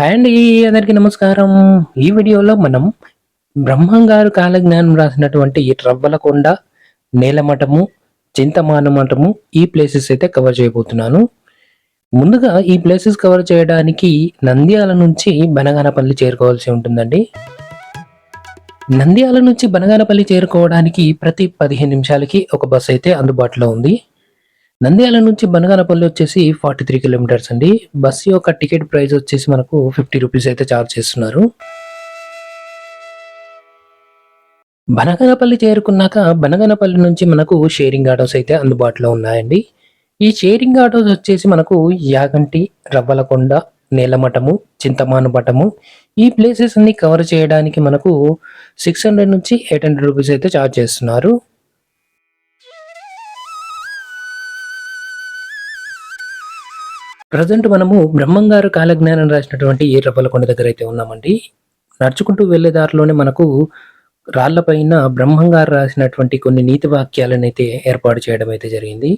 Hi అండి అందరికీ నమస్కారం. ఈ వీడియోలో మనం బ్రహ్మంగారు కాలజ్ఞానం రాసినటువంటి ఈ రవ్వలకొండ నేలమఠము చింతమాన మఠము ఈ ప్లేసెస్ అయితే కవర్ చేయబోతున్నాను. ముందుగా ఈ ప్లేసెస్ కవర్ చేయడానికి నంద్యాల నుంచి బనగానపల్లి చేరుకోవాల్సి ఉంటుందండి. నంద్యాల నుంచి బనగానపల్లి చేరుకోవడానికి ప్రతి పదిహేను నిమిషాలకి ఒక బస్ అయితే అందుబాటులో ఉంది. నంద్యాల నుంచి బనగానపల్లి వచ్చేసి ఫార్టీ త్రీ కిలోమీటర్స్ అండి. బస్సు యొక్క టికెట్ ప్రైస్ వచ్చేసి మనకు ఫిఫ్టీ రూపీస్ అయితే ఛార్జ్ చేస్తున్నారు. బనగానపల్లి చేరుకున్నాక బనగానపల్లి నుంచి మనకు షేరింగ్ ఆటోస్ అయితే అందుబాటులో ఉన్నాయండి. ఈ షేరింగ్ ఆటోస్ వచ్చేసి మనకు యాగంటి రవ్వలకొండ నేలమఠము చింతమానుపటము ఈ ప్లేసెస్ అన్ని కవర్ చేయడానికి మనకు సిక్స్ హండ్రెడ్ నుంచి ఎయిట్ హండ్రెడ్ రూపీస్ అయితే చార్జ్ చేస్తున్నారు. ప్రజెంట్ మనము బ్రహ్మంగారు కాలజ్ఞానం రాసినటువంటి ఏ రవ్వలకొండ దగ్గర అయితే ఉన్నామండి నడుచుకుంటూ వెళ్ళే దారిలోనే మనకు రాళ్ళపైన బ్రహ్మంగారు రాసినటువంటి కొన్ని నీతి వాక్యాలను అయితే ఏర్పాటు చేయడం అయితే జరిగింది.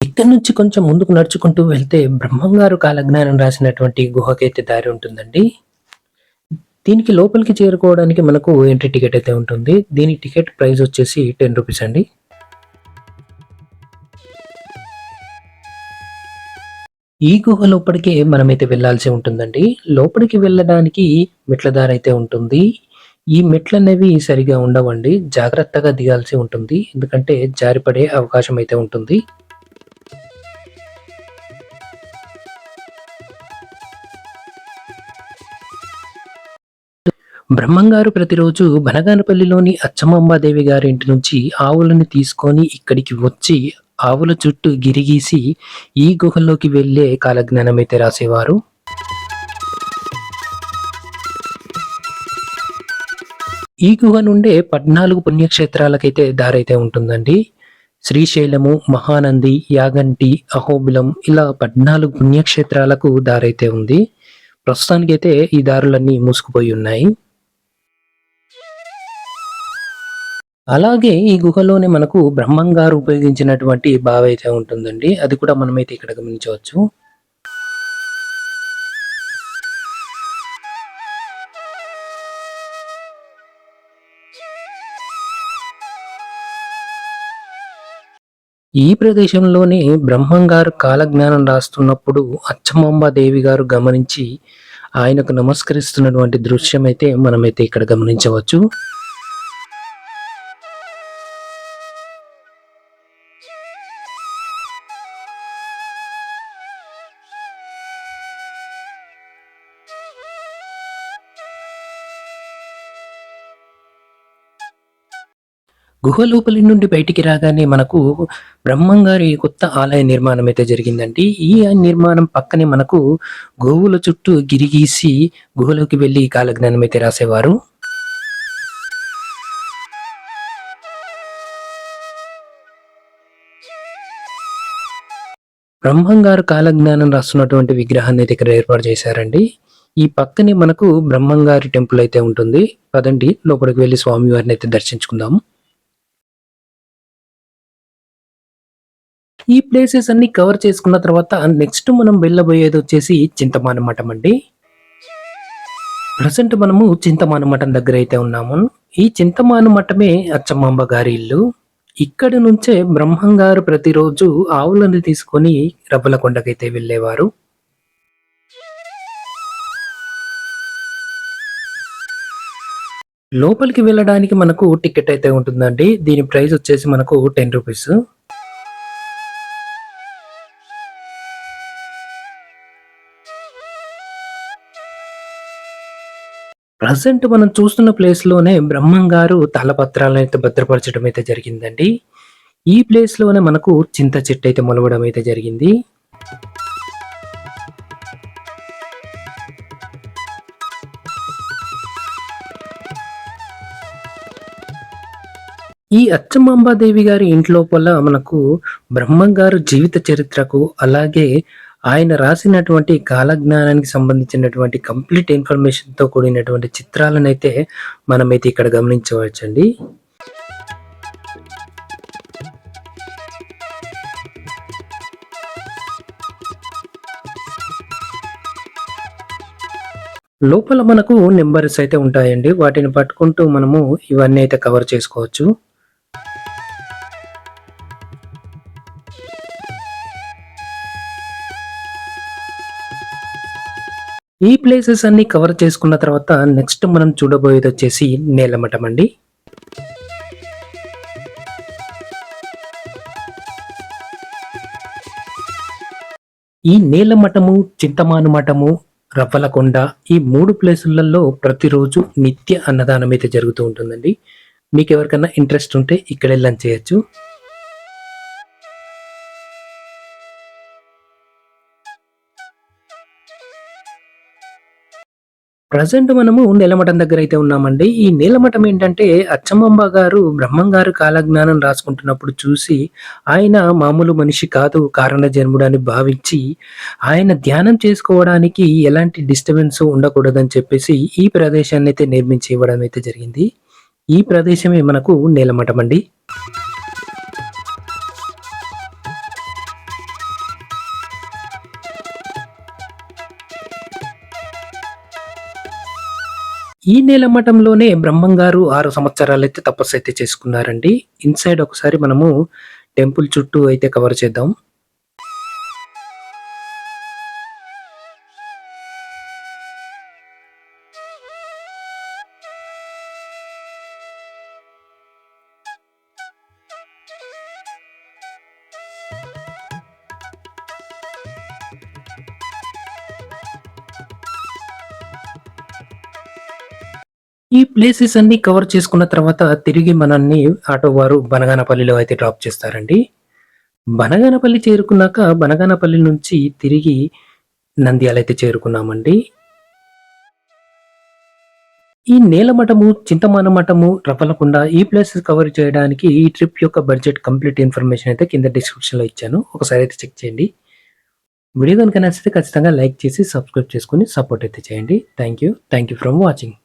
ఇక్కడ నుంచి కొంచెం ముందుకు నడుచుకుంటూ వెళ్తే బ్రహ్మంగారు కాలజ్ఞానం రాసినటువంటి గుహకైతే దారి ఉంటుందండి. దీనికి లోపలికి చేరుకోవడానికి మనకు ఎంట్రీ టికెట్ అయితే ఉంటుంది. దీని టికెట్ ప్రైస్ వచ్చేసి టెన్ రూపీస్ అండి. ఈ గుహ లోపలికే మనమైతే వెళ్ళాల్సి ఉంటుందండి. లోపలికి వెళ్ళడానికి మెట్ల దారి అయితే ఉంటుంది. ఈ మెట్లు అనేవి సరిగా ఉండవండి. జాగ్రత్తగా దిగాల్సి ఉంటుంది. ఎందుకంటే జారిపడే అవకాశం అయితే ఉంటుంది. బ్రహ్మంగారు ప్రతిరోజు బనగానపల్లిలోని దేవి గారి ఇంటి నుంచి ఆవులను తీసుకొని ఇక్కడికి వచ్చి ఆవుల చుట్టూ గిరిగీసి ఈ గుహలోకి వెళ్ళే కాలజ్ఞానం అయితే రాసేవారు? ఈ గుహ నుండే పద్నాలుగు పుణ్యక్షేత్రాలకైతే దారైతే ఉంటుందండి. శ్రీశైలము మహానంది యాగంటి అహోబిలం ఇలా పద్నాలుగు పుణ్యక్షేత్రాలకు దారైతే ఉంది. ప్రస్తుతానికైతే ఈ దారులన్నీ మూసుకుపోయి ఉన్నాయి. అలాగే ఈ గుహలోనే మనకు బ్రహ్మంగారు ఉపయోగించినటువంటి బావి అయితే ఉంటుందండి. అది కూడా మనమైతే ఇక్కడ గమనించవచ్చు. ఈ ప్రదేశంలోనే బ్రహ్మంగారు కాలజ్ఞానం రాస్తున్నప్పుడు అచ్చమాంబ దేవి గారు గమనించి ఆయనకు నమస్కరిస్తున్నటువంటి దృశ్యం అయితే మనమైతే ఇక్కడ గమనించవచ్చు. గుహ లోపలి నుండి బయటికి రాగానే మనకు బ్రహ్మంగారి కొత్త ఆలయ నిర్మాణం అయితే జరిగిందండి. ఈ నిర్మాణం పక్కనే మనకు గోవుల చుట్టూ గిరిగీసి గుహలోకి వెళ్ళి కాలజ్ఞానం అయితే రాసేవారు. బ్రహ్మంగారు కాలజ్ఞానం రాస్తున్నటువంటి విగ్రహాన్ని అయితే ఇక్కడ ఏర్పాటు చేశారండి. ఈ పక్కనే మనకు బ్రహ్మంగారి టెంపుల్ అయితే ఉంటుంది. పదండి లోపలికి వెళ్ళి స్వామివారిని అయితే దర్శించుకుందాం ఈ ప్లేసెస్ అన్ని కవర్ చేసుకున్న తర్వాత నెక్స్ట్ మనం వెళ్ళబోయేది వచ్చేసి చింతమాన మఠం అండి ప్రజెంట్ మనము చింతమాన మఠం దగ్గర అయితే ఉన్నాము. ఈ చింతమాన మఠమే అచ్చమాంబ గారి ఇల్లు. ఇక్కడి నుంచే బ్రహ్మంగారు ప్రతిరోజు ఆవులను తీసుకొని రవ్వల కొండకైతే వెళ్ళేవారు. లోపలికి వెళ్ళడానికి మనకు టికెట్ అయితే ఉంటుందండి. దీని ప్రైస్ వచ్చేసి మనకు టెన్ రూపీస్ ప్రజెంట్ మనం చూస్తున్న ప్లేస్లోనే బ్రహ్మం గారు తలపత్రాలను అయితే భద్రపరచడం అయితే జరిగిందండి. ఈ ప్లేస్లోనే మనకు చింత చెట్టు అయితే మొలవడం అయితే జరిగింది. ఈ అచ్చమాంబాదేవి గారి ఇంట్లోపల మనకు బ్రహ్మంగారు జీవిత చరిత్రకు అలాగే ఆయన రాసినటువంటి కాలజ్ఞానానికి సంబంధించినటువంటి కంప్లీట్ ఇన్ఫర్మేషన్తో కూడినటువంటి చిత్రాలను అయితే మనమైతే ఇక్కడ గమనించవచ్చండి. లోపల మనకు నెంబర్స్ అయితే ఉంటాయండి. వాటిని పట్టుకుంటూ మనము ఇవన్నీ అయితే కవర్ చేసుకోవచ్చు. ఈ ప్లేసెస్ అన్ని కవర్ చేసుకున్న తర్వాత నెక్స్ట్ మనం చూడబోయేది వచ్చేసి నేలమఠం అండి. ఈ నేలమఠము చింతమాను మఠము రవ్వలకొండ ఈ మూడు ప్లేసులలో ప్రతిరోజు నిత్య అన్నదానం అయితే జరుగుతూ ఉంటుందండి. మీకు ఎవరికైనా ఇంట్రెస్ట్ ఉంటే ఇక్కడే లంచ్ చేయొచ్చు. ప్రజెంట్ మనము నీలమఠం దగ్గర అయితే ఉన్నామండి. ఈ నీలమఠం ఏంటంటే అచ్చమ్మంబ గారు బ్రహ్మం గారు కాలజ్ఞానం రాసుకుంటున్నప్పుడు చూసి ఆయన మామూలు మనిషి కాదు కారణ జన్ముడు అని భావించి ఆయన ధ్యానం చేసుకోవడానికి ఎలాంటి డిస్టర్బెన్స్ ఉండకూడదని చెప్పేసి ఈ ప్రదేశాన్ని అయితే నిర్మించి ఇవ్వడం అయితే జరిగింది. ఈ ప్రదేశమే మనకు నీలమఠం అండి. ఈ నేల మఠంలోనే బ్రహ్మంగారు ఆరు సంవత్సరాలు అయితే తపస్సు అయితే చేసుకున్నారండి. ఇన్సైడ్ ఒకసారి మనము టెంపుల్ చుట్టూ అయితే కవర్ చేద్దాం. ఈ ప్లేసెస్ అన్ని కవర్ చేసుకున్న తర్వాత తిరిగి మనల్ని ఆటో వారు బనగానపల్లిలో అయితే డ్రాప్ చేస్తారండి. బనగానపల్లి చేరుకున్నాక బనగానపల్లి నుంచి తిరిగి నంద్యాల అయితే చేరుకున్నామండి. ఈ నేలమఠము చింతమాన మఠము రవ్వలకొండ ఈ ప్లేసెస్ కవర్ చేయడానికి ఈ ట్రిప్ యొక్క బడ్జెట్ కంప్లీట్ ఇన్ఫర్మేషన్ అయితే కింద డిస్క్రిప్షన్లో ఇచ్చాను. ఒకసారి అయితే చెక్ చేయండి. వీడియో కనుక నచ్చితే ఖచ్చితంగా లైక్ చేసి సబ్స్క్రైబ్ చేసుకుని సపోర్ట్ అయితే చేయండి. Thank you thank you from watching